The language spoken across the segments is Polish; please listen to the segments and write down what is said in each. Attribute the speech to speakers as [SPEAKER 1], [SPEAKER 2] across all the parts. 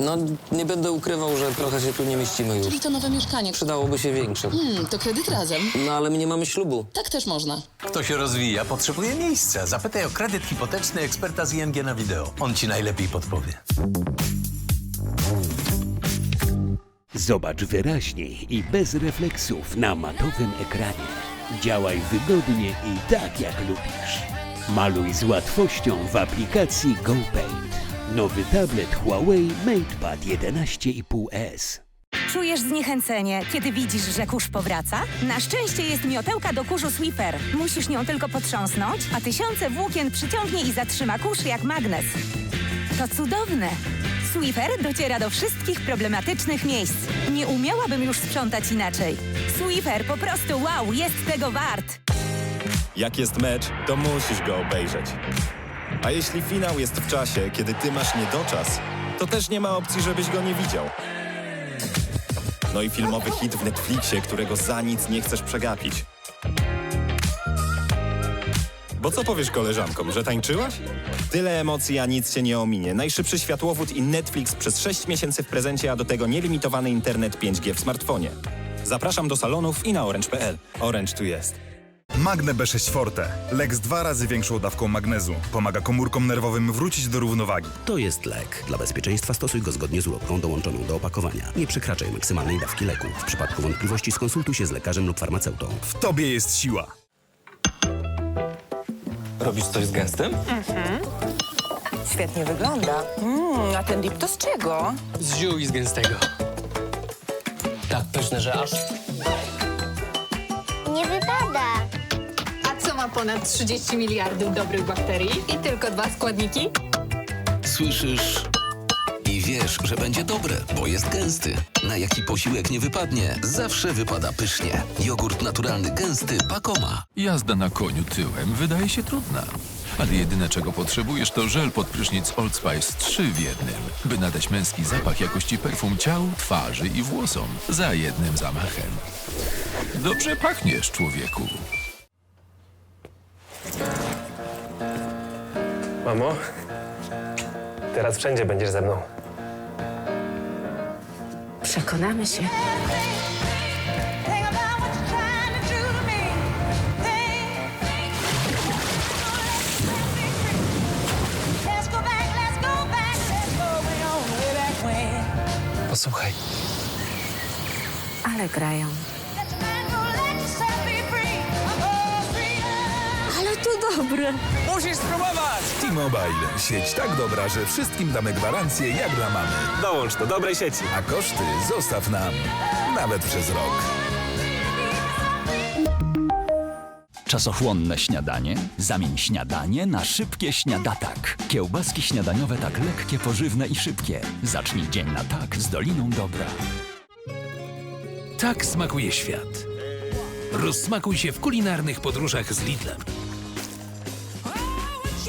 [SPEAKER 1] No, nie będę ukrywał, że trochę się tu nie mieścimy już.
[SPEAKER 2] Czyli to nowe mieszkanie.
[SPEAKER 1] Przydałoby się większe.
[SPEAKER 2] Hmm, to kredyt razem.
[SPEAKER 1] No, ale my nie mamy ślubu.
[SPEAKER 2] Tak też można.
[SPEAKER 3] Kto się rozwija, potrzebuje miejsca. Zapytaj o kredyt hipoteczny eksperta z ING na wideo. On ci najlepiej podpowie.
[SPEAKER 4] Zobacz wyraźniej i bez refleksów na matowym ekranie. Działaj wygodnie i tak jak lubisz. Maluj z łatwością w aplikacji GoPaint. Nowy tablet Huawei MatePad 11,5S.
[SPEAKER 5] Czujesz zniechęcenie, kiedy widzisz, że kurz powraca? Na szczęście jest miotełka do kurzu Sweeper. Musisz nią tylko potrząsnąć, a tysiące włókien przyciągnie i zatrzyma kurz jak magnes. To cudowne! Sweeper dociera do wszystkich problematycznych miejsc. Nie umiałabym już sprzątać inaczej. Sweeper po prostu wow, jest tego wart!
[SPEAKER 6] Jak jest mecz, to musisz go obejrzeć. A jeśli finał jest w czasie, kiedy ty masz niedoczas, to też nie ma opcji, żebyś go nie widział. No i filmowy hit w Netflixie, którego za nic nie chcesz przegapić. Bo co powiesz koleżankom, że tańczyłaś? Tyle emocji, a nic cię nie ominie. Najszybszy światłowód i Netflix przez 6 miesięcy w prezencie, a do tego nielimitowany internet 5G w smartfonie. Zapraszam do salonów i na orange.pl. Orange tu jest.
[SPEAKER 7] Magne B6 Forte. Lek z dwa razy większą dawką magnezu. Pomaga komórkom nerwowym wrócić do równowagi.
[SPEAKER 8] To jest lek. Dla bezpieczeństwa stosuj go zgodnie z ulotką dołączoną do opakowania. Nie przekraczaj maksymalnej dawki leku. W przypadku wątpliwości skonsultuj się z lekarzem lub farmaceutą.
[SPEAKER 7] W tobie jest siła.
[SPEAKER 1] Robisz coś z gęstym?
[SPEAKER 9] Świetnie wygląda. Mm, a ten dip to z czego?
[SPEAKER 1] Z ziół i z gęstego. Tak pyszne, że aż...
[SPEAKER 10] Nie wypada.
[SPEAKER 11] Ma ponad 30 miliardów dobrych bakterii i tylko dwa składniki?
[SPEAKER 8] Słyszysz i wiesz, że będzie dobre, bo jest gęsty. Na jaki posiłek nie wypadnie, zawsze wypada pysznie. Jogurt naturalny gęsty Pakoma.
[SPEAKER 12] Jazda na koniu tyłem wydaje się trudna. Ale jedyne czego potrzebujesz to żel pod prysznic Old Spice 3 w jednym, by nadać męski zapach jakości perfum ciału, twarzy i włosom za jednym zamachem. Dobrze pachniesz, człowieku.
[SPEAKER 13] Mamo, teraz wszędzie będziesz ze mną.
[SPEAKER 9] Przekonamy się.
[SPEAKER 1] Posłuchaj.
[SPEAKER 9] Ale grają. Dobre.
[SPEAKER 7] Musisz spróbować! T-Mobile. Sieć tak dobra, że wszystkim damy gwarancję jak dla mamy.
[SPEAKER 13] Dołącz do dobrej sieci.
[SPEAKER 7] A koszty zostaw nam. Nawet przez rok.
[SPEAKER 14] Czasochłonne śniadanie? Zamień śniadanie na szybkie śniadatak. Kiełbaski śniadaniowe tak lekkie, pożywne i szybkie. Zacznij dzień na tak z Doliną Dobra.
[SPEAKER 12] Tak smakuje świat. Rozsmakuj się w kulinarnych podróżach z Lidlem.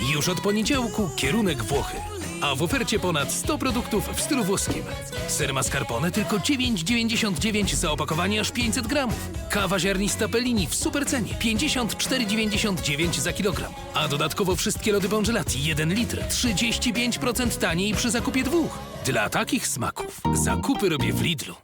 [SPEAKER 12] Już od poniedziałku kierunek Włochy. A w ofercie ponad 100 produktów w stylu włoskim. Ser mascarpone tylko 9,99 za opakowanie aż 500 gramów. Kawa ziarnista Pellini w supercenie 54,99 za kilogram. A dodatkowo wszystkie lody Bongelati 1 litr 35% taniej przy zakupie dwóch. Dla takich smaków zakupy robię w Lidlu.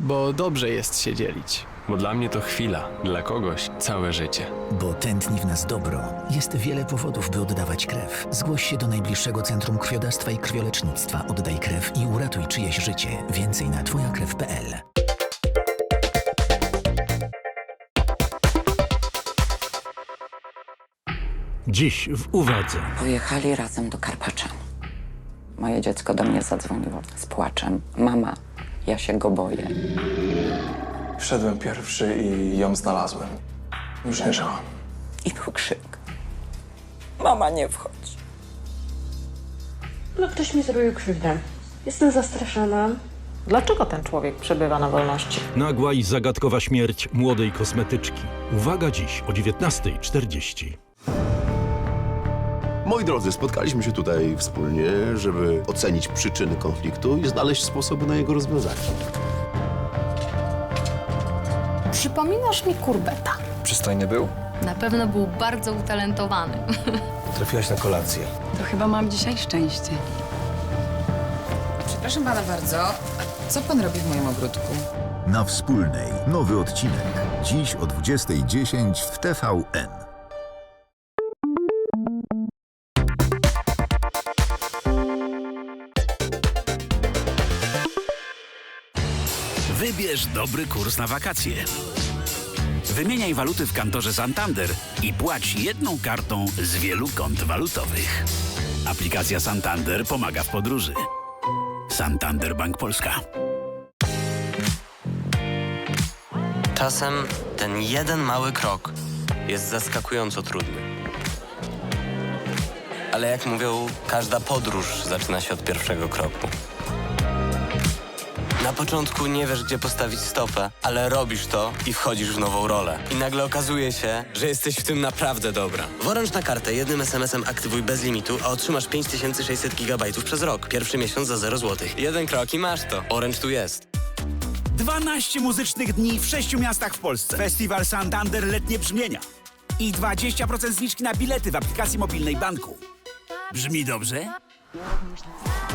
[SPEAKER 13] Bo dobrze jest się dzielić. Bo dla mnie to chwila, dla kogoś całe życie.
[SPEAKER 8] Bo tętni w nas dobro. Jest wiele powodów, by oddawać krew. Zgłoś się do najbliższego Centrum Krwiodawstwa i Krwiolecznictwa. Oddaj krew i uratuj czyjeś życie. Więcej na twojakrew.pl
[SPEAKER 4] Dziś w uwadze.
[SPEAKER 9] Pojechali razem do Karpacza. Moje dziecko do mnie zadzwoniło z płaczem. Mama, ja się go boję.
[SPEAKER 13] Wszedłem pierwszy i ją znalazłem. Już nie żyła.
[SPEAKER 9] I był krzyk. Mama, nie wchodź.
[SPEAKER 11] No ktoś mi zrobił krzywdę. Jestem zastraszona. Dlaczego ten człowiek przebywa na wolności?
[SPEAKER 4] Nagła i zagadkowa śmierć młodej kosmetyczki. Uwaga dziś o 19.40.
[SPEAKER 10] Moi drodzy, spotkaliśmy się tutaj wspólnie, żeby ocenić przyczyny konfliktu i znaleźć sposoby na jego rozwiązanie.
[SPEAKER 11] Przypominasz mi kurbeta.
[SPEAKER 13] Przystojny był?
[SPEAKER 2] Na pewno był bardzo utalentowany.
[SPEAKER 15] Trafiłaś na kolację.
[SPEAKER 16] To chyba mam dzisiaj szczęście.
[SPEAKER 17] Przepraszam pana bardzo, a co pan robi w moim ogródku?
[SPEAKER 18] Na wspólnej nowy odcinek. Dziś o 20.10 w TVN.
[SPEAKER 19] Wybierz dobry kurs na wakacje. Wymieniaj waluty w kantorze Santander i płać jedną kartą z wielu kont walutowych. Aplikacja Santander pomaga w podróży. Santander Bank Polska.
[SPEAKER 1] Czasem ten jeden mały krok jest zaskakująco trudny. Ale jak mówią, każda podróż zaczyna się od pierwszego kroku. Na początku nie wiesz, gdzie postawić stopę, ale robisz to i wchodzisz w nową rolę. I nagle okazuje się, że jesteś w tym naprawdę dobra. Worącz na kartę jednym SMS-em aktywuj bez limitu, a otrzymasz 5600 GB przez rok. Pierwszy miesiąc za 0 zł. Jeden krok i masz to. Orange tu jest.
[SPEAKER 20] 12 muzycznych dni w 6 miastach w Polsce. Festiwal Santander Letnie Brzmienia. I 20% zniżki na bilety w aplikacji mobilnej banku. Brzmi dobrze?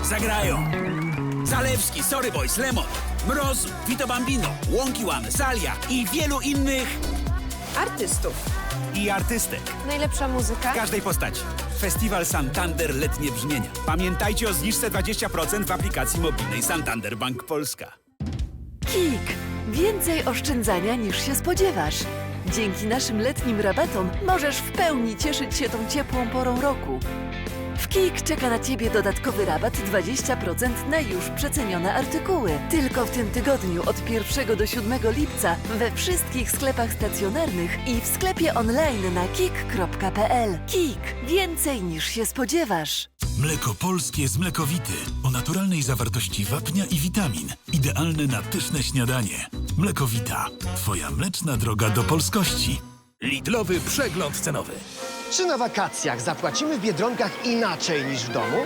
[SPEAKER 20] Zagrają Zalewski, Sorry Boys, Lemon, Mroz, Vito Bambino, Łąki One, Salia i wielu innych
[SPEAKER 17] Artystów.
[SPEAKER 20] i artystek.
[SPEAKER 17] Najlepsza muzyka?
[SPEAKER 20] W każdej postaci. Festiwal Santander Letnie Brzmienia. Pamiętajcie o zniżce 20% w aplikacji mobilnej Santander Bank Polska.
[SPEAKER 21] KIK. Więcej oszczędzania niż się spodziewasz. Dzięki naszym letnim rabatom możesz w pełni cieszyć się tą ciepłą porą roku. W KIK czeka na Ciebie dodatkowy rabat 20% na już przecenione artykuły. Tylko w tym tygodniu od 1 do 7 lipca we wszystkich sklepach stacjonarnych i w sklepie online na kik.pl. KIK. Więcej niż się spodziewasz.
[SPEAKER 22] Mleko polskie z mlekowity o naturalnej zawartości wapnia i witamin. Idealne na pyszne śniadanie. Mlekowita. Twoja mleczna droga do polskości.
[SPEAKER 12] Lidlowy przegląd cenowy.
[SPEAKER 23] Czy na wakacjach zapłacimy w Biedronkach inaczej niż w domu?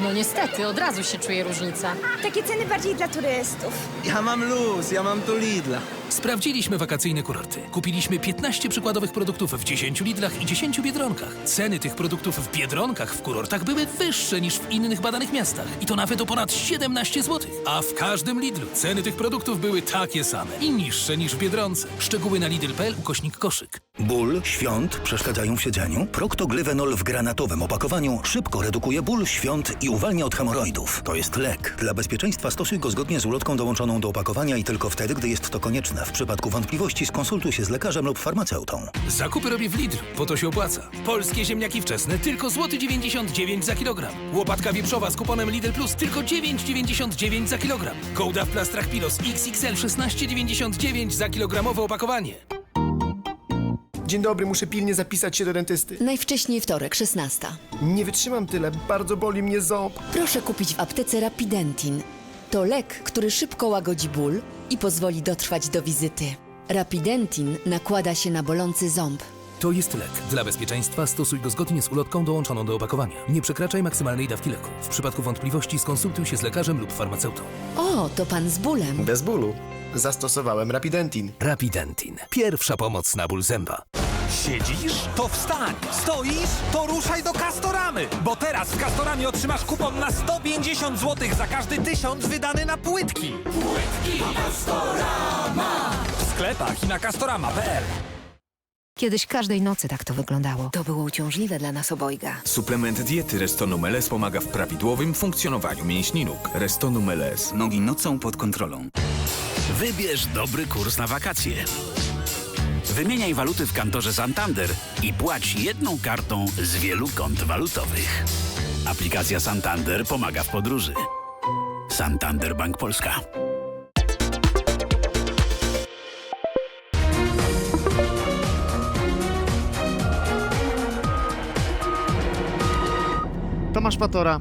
[SPEAKER 2] No niestety, od razu się czuje różnica.
[SPEAKER 5] Takie ceny bardziej dla turystów.
[SPEAKER 1] Ja mam luz, ja mam tu Lidla.
[SPEAKER 12] Sprawdziliśmy wakacyjne kurorty. Kupiliśmy 15 przykładowych produktów w 10 Lidlach i 10 Biedronkach. Ceny tych produktów w Biedronkach w kurortach były wyższe niż w innych badanych miastach. I to nawet o ponad 17 zł. A w każdym Lidlu ceny tych produktów były takie same i niższe niż w Biedronce. Szczegóły na lidl.pl ukośnik koszyk.
[SPEAKER 24] Ból, świąt przeszkadzają w siedzeniu? Proctoglyvenol w granatowym opakowaniu szybko redukuje ból, świąt i uwalnia od hemoroidów. To jest lek. Dla bezpieczeństwa stosuj go zgodnie z ulotką dołączoną do opakowania i tylko wtedy, gdy jest to konieczne. W przypadku wątpliwości skonsultuj się z lekarzem lub farmaceutą.
[SPEAKER 12] Zakupy robię w Lidlu, bo to się opłaca. Polskie ziemniaki wczesne tylko złoty 99 za kilogram. Łopatka wieprzowa z kuponem Lidl Plus tylko 9,99 za kilogram. Kołda w plastrach Pilos XXL 16,99 za kilogramowe opakowanie.
[SPEAKER 23] Dzień dobry, muszę pilnie zapisać się do dentysty.
[SPEAKER 25] Najwcześniej wtorek, 16.
[SPEAKER 23] Nie wytrzymam tyle, bardzo boli mnie ząb.
[SPEAKER 25] Proszę kupić w aptece Rapidentin. To lek, który szybko łagodzi ból i pozwoli dotrwać do wizyty. Rapidentin nakłada się na bolący ząb.
[SPEAKER 12] To jest lek. Dla bezpieczeństwa stosuj go zgodnie z ulotką dołączoną do opakowania. Nie przekraczaj maksymalnej dawki leku. W przypadku wątpliwości skonsultuj się z lekarzem lub farmaceutą.
[SPEAKER 25] O, to pan z bólem.
[SPEAKER 23] Bez bólu. Zastosowałem Rapidentin.
[SPEAKER 12] Rapidentin. Pierwsza pomoc na ból zęba.
[SPEAKER 26] Siedzisz? To wstań! Stoisz? To ruszaj do Castoramy! Bo teraz w Castoramie otrzymasz kupon na 150 zł za każdy tysiąc wydany na płytki! Płytki Castorama! W sklepach i na castorama.pl
[SPEAKER 27] Kiedyś każdej nocy tak to wyglądało. To było uciążliwe dla nas obojga.
[SPEAKER 28] Suplement diety Restonum pomaga w prawidłowym funkcjonowaniu mięśni nóg. Restonum. Nogi nocą pod kontrolą.
[SPEAKER 19] Wybierz dobry kurs na wakacje. Wymieniaj waluty w kantorze Santander i płać jedną kartą z wielu kont walutowych. Aplikacja Santander pomaga w podróży. Santander Bank Polska.
[SPEAKER 29] Tomasz Patora,